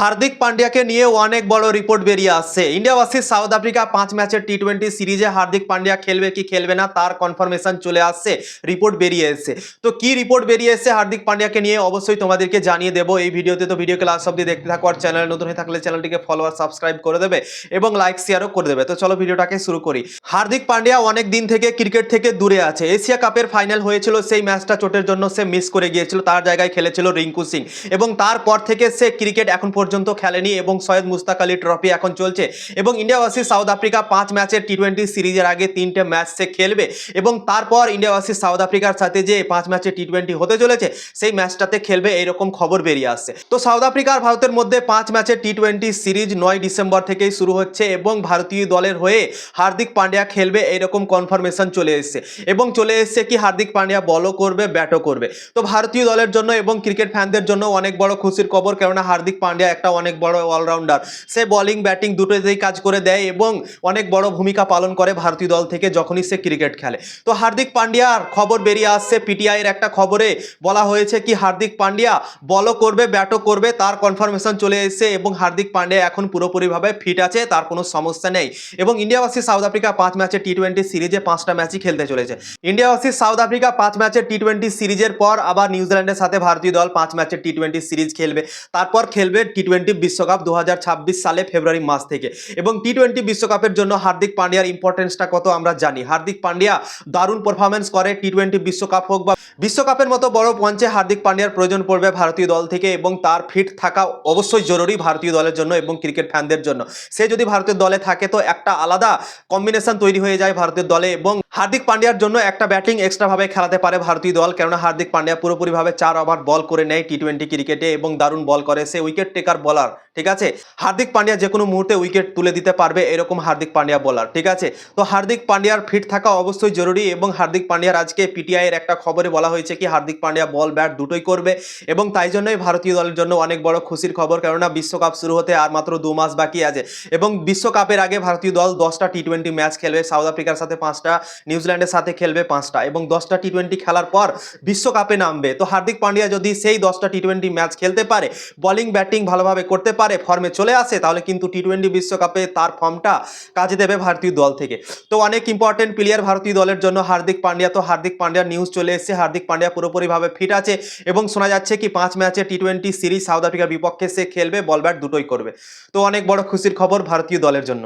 হার্দিক পান্ডিয়াকে নিয়ে অনেক বড় রিপোর্ট বেরিয়ে আসছে। ইন্ডিয়া ভার্সেস সাউথ আফ্রিকা পাঁচ ম্যাচের টি টোয়েন্টি সিরিজে হার্দিক পান্ডিয়া খেলবে কি খেলবে না, তার কনফার্মেশন চলে আসছে রিপোর্ট বেরিয়ে এসছে। তো কি রিপোর্ট বেরিয়ে এসছে হার্দিক পান্ডিয়াকে নিয়ে অবশ্যই তোমাদেরকে জানিয়ে দেবো। এই ভিডিওতে তো ভিডিও ক্লাস অব্দি দেখতে থাকো আর চ্যানেল নতুন হয়ে থাকলে চ্যানেলটিকে ফলো আর সাবস্ক্রাইব করে দেবে এবং লাইক শেয়ারও করে দেবে। তো চলো ভিডিওটাকে শুরু করি। হার্দিক পান্ডিয়া অনেক দিন থেকে ক্রিকেট থেকে দূরে আছে। এশিয়া কাপের ফাইনাল হয়েছিল, সেই ম্যাচটা চোটের জন্য সে মিস করে গিয়েছিল। তার জায়গায় খেলেছিল রিঙ্কু সিং এবং তারপর থেকে সে ক্রিকেট এখন পর্যন্ত খেলেনি এবং সৈয়দ মুস্তাক আলী ট্রফি এখন চলছে। এবং ইন্ডিয়া ভার্সেস সাউথ আফ্রিকা পাঁচ ম্যাচের টি টোয়েন্টি সিরিজের আগে তিনটে ম্যাচ সে খেলবে এবং তারপর ইন্ডিয়া ভার্সেস সাউথ আফ্রিকার সাথে যে পাঁচ ম্যাচের টি টোয়েন্টি হতে চলেছে, সেই ম্যাচটাতে খেলবে এইরকম খবর বেরিয়ে আসছে। তো সাউথ আফ্রিকা আর ভারতের মধ্যে পাঁচ ম্যাচের টি টোয়েন্টি সিরিজ নয় ডিসেম্বর থেকেই শুরু হচ্ছে এবং ভারতীয় দলের হয়ে হার্দিক পান্ডিয়া খেলবে এইরকম কনফার্মেশন চলে এসেছে। এবং চলে এসেছে কি হার্দিক পান্ডিয়া বলও করবে ব্যাটও করবে। তো ভারতীয় দলের জন্য এবং ক্রিকেট ফ্যানদের জন্য অনেক বড় খুশির খবর, কেননা হার্দিক পান্ডিয়া একটা অনেক বড় অলরাউন্ডার সে বলিং ব্যাটিং দুটোতেই কাজ করে দেয় এবং অনেক বড় ভূমিকা পালন করে ভারতীয় দল থেকে যখনই সে ক্রিকেট খেলে। তো হার্দিক পান্ডিয়ার খবর বেরিয়ে আসছে পিটিআই এর একটা খবরে। বলা হয়েছে কি, হার্দিক পান্ডিয়া বলও করবে ব্যাটও করবে, তার কনফার্মেশন চলে এসেছে এবং হার্দিক পান্ডিয়া এখন পুরোপুরিভাবে ফিট আছে, তার কোনো সমস্যা নেই। এবং ইন্ডিয়া ভার্সেস সাউথ আফ্রিকা পাঁচ ম্যাচে টি টোয়েন্টি সিরিজে পাঁচটা ম্যাচই খেলতে চলেছে। ইন্ডিয়া ভার্সেস সাউথ আফ্রিকা পাঁচ ম্যাচের টি টোয়েন্টি সিরিজের পর আবার নিউজিল্যান্ডের সাথে ভারতীয় দল পাঁচ ম্যাচের টি টোয়েন্টি সিরিজ খেলবে। তারপর খেলবে টি টোয়েন্টি বিশ্বকাপ দু হাজার ছাব্বিশ সালে ফেব্রুয়ারি মাস থেকে। এবং টি টোয়েন্টি বিশ্বকাপের জন্য হার্দিক পান্ডিয়ার ইম্পর্টেন্সটা কত আমরা জানি। হার্দিক পান্ডিয়া দারুণ পারফরমেন্স করে টি টোয়েন্টি বিশ্বকাপ হোক বা বিশ্বকাপের মতো বড় মঞ্চে হার্দিক পান্ডিয়ার প্রয়োজন পড়বে ভারতীয় দল থেকে এবং তার ফিট থাকা অবশ্যই জরুরি ভারতীয় দলের জন্য এবং ক্রিকেট ফ্যানদের জন্য। সে যদি ভারতের দলে থাকে তো একটা আলাদা কম্বিনেশন তৈরি হয়ে যায় ভারতের দলে এবং হার্দিক পান্ডিয়ার জন্য একটা ব্যাটিং এক্সট্রাভাবে খেলাতে পারে ভারতীয় দল, কেননা হার্দিক পান্ডিয়া পুরোপুরিভাবে চার ওভার বল করে নেয় টি টোয়েন্টি ক্রিকেটে এবং দারুণ বল করে। সে উইকেট টেকার বলার ঠিক আছে? হার্দিক পান্ডিয়া যে কোনো মুহূর্তে উইকেট তুলে দিতে পারবে এরকম হার্দিক পান্ডিয়া বলার ঠিক আছে? তো হার্দিক পান্ডিয়ার ফিট থাকা অবশ্যই জরুরি এবং হার্দিক পান্ডিয়ার আজকে পিটিআই এর একটা খবরে বলা হয়েছে কি হার্দিক পান্ডিয়া বল ব্যাট দুটোই করবে এবং তাই জন্যই ভারতীয় দলের জন্য অনেক বড় খুশির খবর, কেননা বিশ্বকাপ শুরু হতে আর মাত্র দু মাস বাকি আছে এবং বিশ্বকাপের আগে ভারতীয় দল দশটা টি টোয়েন্টি ম্যাচ খেলবে সাউথ আফ্রিকার সাথে পাঁচটা নিউজিল্যান্ডের সাথে খেলবে পাঁচটা এবং দশটা টি টোয়েন্টি খেলার পর বিশ্বকাপে নামবে। তো হার্দিক পান্ডিয়া যদি সেই দশটা টি টোয়েন্টি ম্যাচ খেলতে পারে বোলিং ব্যাটিং ভালোভাবে করতে পারে ফর্মে চলে আসে, তাহলে কিন্তু টি টোয়েন্টি বিশ্বকাপে তার ফর্মটা কাজে দেবে ভারতীয় দল থেকে। তো অনেক ইম্পর্টেন্ট প্লেয়ার ভারতীয় দলের জন্য হার্দিক পান্ডিয়া। তো হার্দিক পান্ডিয়ার নিউজ চলে এসেছে, হার্দিক পান্ডিয়া পুরোপুরিভাবে ফিট আছে এবং শোনা যাচ্ছে কি পাঁচ ম্যাচে টি টোয়েন্টি সিরিজ সাউথ আফ্রিকার বিপক্ষে সে খেলবে বল ব্যাট দুটোই করবে। তো অনেক বড় খুশির খবর ভারতীয় দলের জন্য।